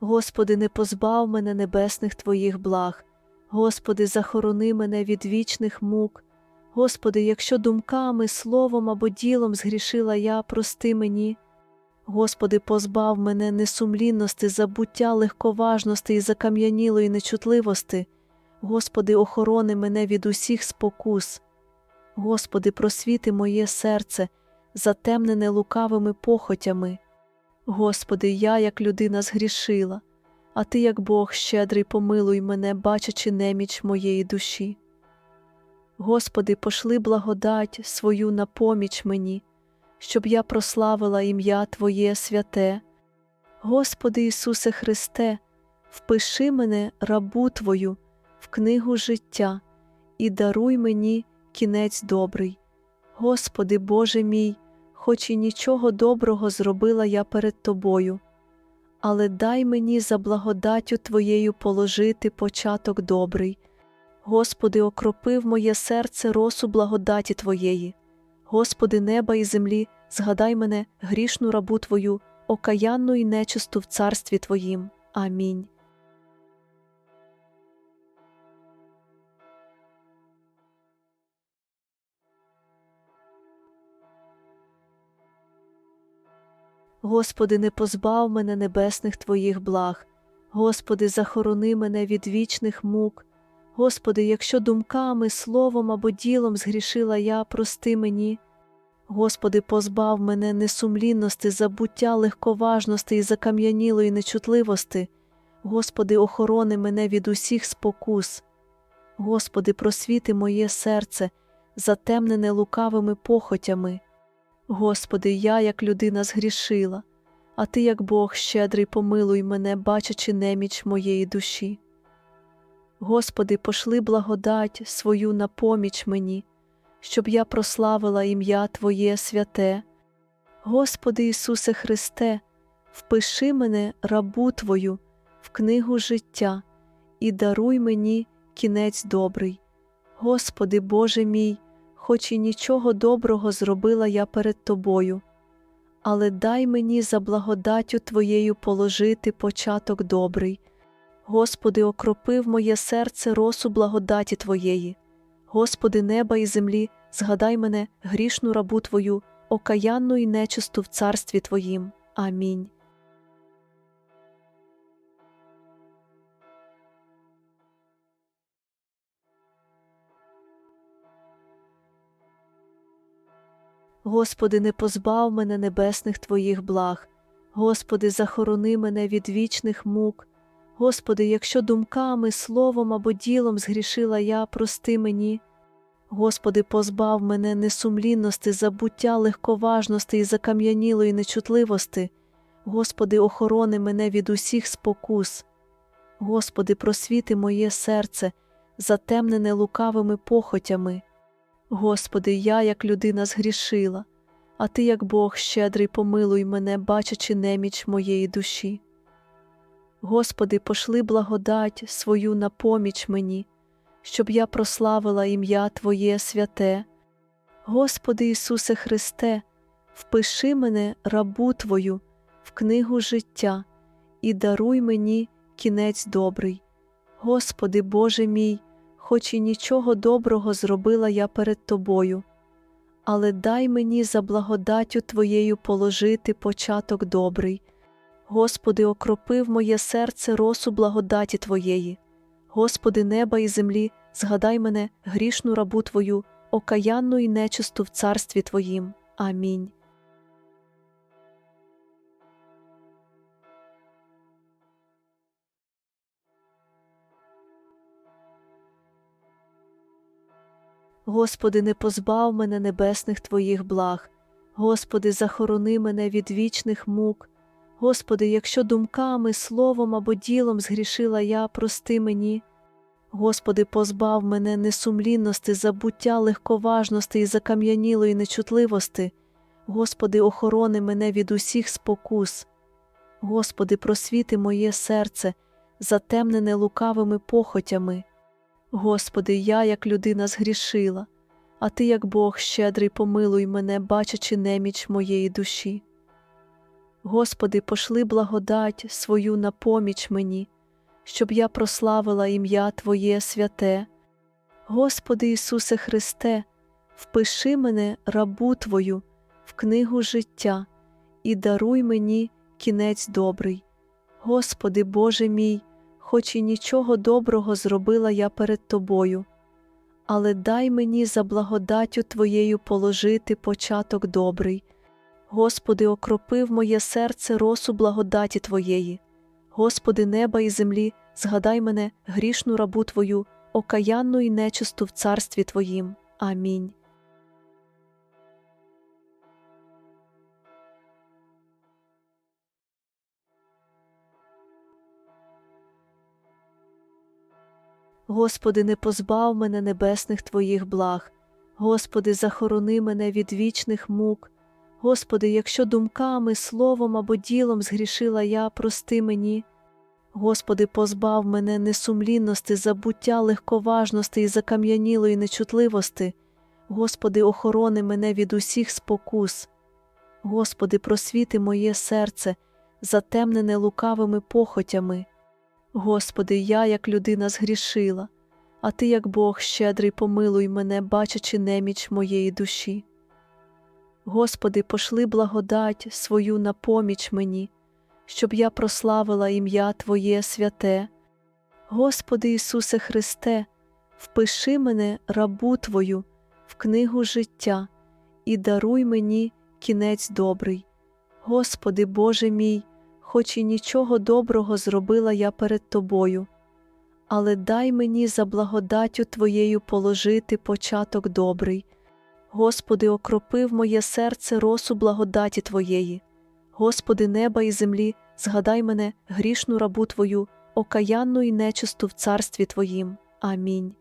Господи, не позбав мене небесних Твоїх благ, Господи, захорони мене від вічних мук. Господи, якщо думками, словом або ділом згрішила я, прости мені. Господи, позбав мене несумлінності, забуття, легковажності і закам'янілої нечутливости. Господи, охорони мене від усіх спокус. Господи, просвіти моє серце, затемнене лукавими похотями. Господи, я, як людина, згрішила, а Ти, як Бог щедрий, помилуй мене, бачачи неміч моєї душі. Господи, пошли благодать свою на поміч мені, щоб я прославила ім'я Твоє святе. Господи Ісусе Христе, впиши мене, рабу Твою, в книгу життя і даруй мені кінець добрий. Господи Боже мій, хоч і нічого доброго зробила я перед Тобою, але дай мені за благодаттю Твоєю положити початок добрий. Господи, окропив моє серце росу благодаті Твоєї. Господи, неба і землі, згадай мене, грішну рабу Твою, окаянну і нечисту в царстві Твоїм. Амінь. Господи, не позбав мене небесних Твоїх благ, Господи, захорони мене від вічних мук. Господи, якщо думками, словом або ділом згрішила я, прости мені. Господи, позбав мене несумлінності, забуття, легковажності і закам'янілої нечутливости. Господи, охорони мене від усіх спокус. Господи, просвіти моє серце, затемнене лукавими похотями. Господи, я, як людина, згрішила, а Ти, як Бог щедрий, помилуй мене, бачачи неміч моєї душі. Господи, пошли благодать свою на поміч мені, щоб я прославила ім'я Твоє святе. Господи Ісусе Христе, впиши мене, рабу Твою, в книгу життя і даруй мені кінець добрий. Господи Боже мій, хоч і нічого доброго зробила я перед Тобою, але дай мені за благодаттю Твоєю положити початок добрий. Господи, окропив моє серце росу благодаті Твоєї. Господи, неба і землі, згадай мене, грішну рабу Твою, окаянну і нечисту в царстві Твоїм. Амінь. Господи, не позбав мене небесних Твоїх благ, Господи, захорони мене від вічних мук. Господи, якщо думками, словом або ділом згрішила я, прости мені. Господи, позбав мене несумлінності, забуття, легковажності і закам'янілої нечутливости. Господи, охорони мене від усіх спокус. Господи, просвіти моє серце, затемнене лукавими похотями. Господи, я, як людина, згрішила, а Ти, як Бог щедрий, помилуй мене, бачачи неміч моєї душі. Господи, пошли благодать свою на поміч мені, щоб я прославила ім'я Твоє святе. Господи Ісусе Христе, впиши мене, рабу Твою, в книгу життя і даруй мені кінець добрий. Господи Боже мій, хоч і нічого доброго зробила я перед Тобою, але дай мені за благодаттю Твоєю положити початок добрий. Господи, окропив моє серце росу благодаті Твоєї. Господи, неба і землі, згадай мене, грішну рабу Твою, окаянну і нечисту в царстві Твоїм. Амінь. Господи, не позбав мене небесних Твоїх благ, Господи, захорони мене від вічних мук. Господи, якщо думками, словом або ділом згрішила я, прости мені. Господи, позбав мене несумлінності, забуття, легковажності і закам'янілої нечутливости. Господи, охорони мене від усіх спокус. Господи, просвіти моє серце, затемнене лукавими похотями. Господи, я, як людина, згрішила, а Ти, як Бог щедрий, помилуй мене, бачачи неміч моєї душі. Господи, пошли благодать свою на поміч мені, щоб я прославила ім'я Твоє святе. Господи Ісусе Христе, впиши мене, рабу Твою, в книгу життя і даруй мені кінець добрий. Господи Боже мій, хоч і нічого доброго зробила я перед Тобою, але дай мені за благодаттю Твоєю положити початок добрий. Господи, окропив моє серце росу благодаті Твоєї. Господи, неба і землі, згадай мене, грішну рабу Твою, окаянну і нечисту в царстві Твоїм. Амінь. Господи, не позбав мене небесних Твоїх благ. Господи, захорони мене від вічних мук. Господи, якщо думками, словом або ділом згрішила я, прости мені. Господи, позбав мене несумлінності, забуття легковажності і закам'янілої нечутливости. Господи, охорони мене від усіх спокус. Господи, просвіти моє серце, затемнене лукавими похотями. Господи, я, як людина, згрішила, а Ти, як Бог щедрий, помилуй мене, бачачи неміч моєї душі. Господи, пошли благодать свою на поміч мені, щоб я прославила ім'я Твоє святе. Господи Ісусе Христе, впиши мене, рабу Твою, в книгу життя і даруй мені кінець добрий. Господи Боже мій, хоч і нічого доброго зробила я перед Тобою, але дай мені за благодаттю Твоєю положити початок добрий. Господи, окропив моє серце росу благодаті Твоєї. Господи, неба і землі, згадай мене, грішну рабу Твою, окаянну і нечисту в царстві Твоїм. Амінь.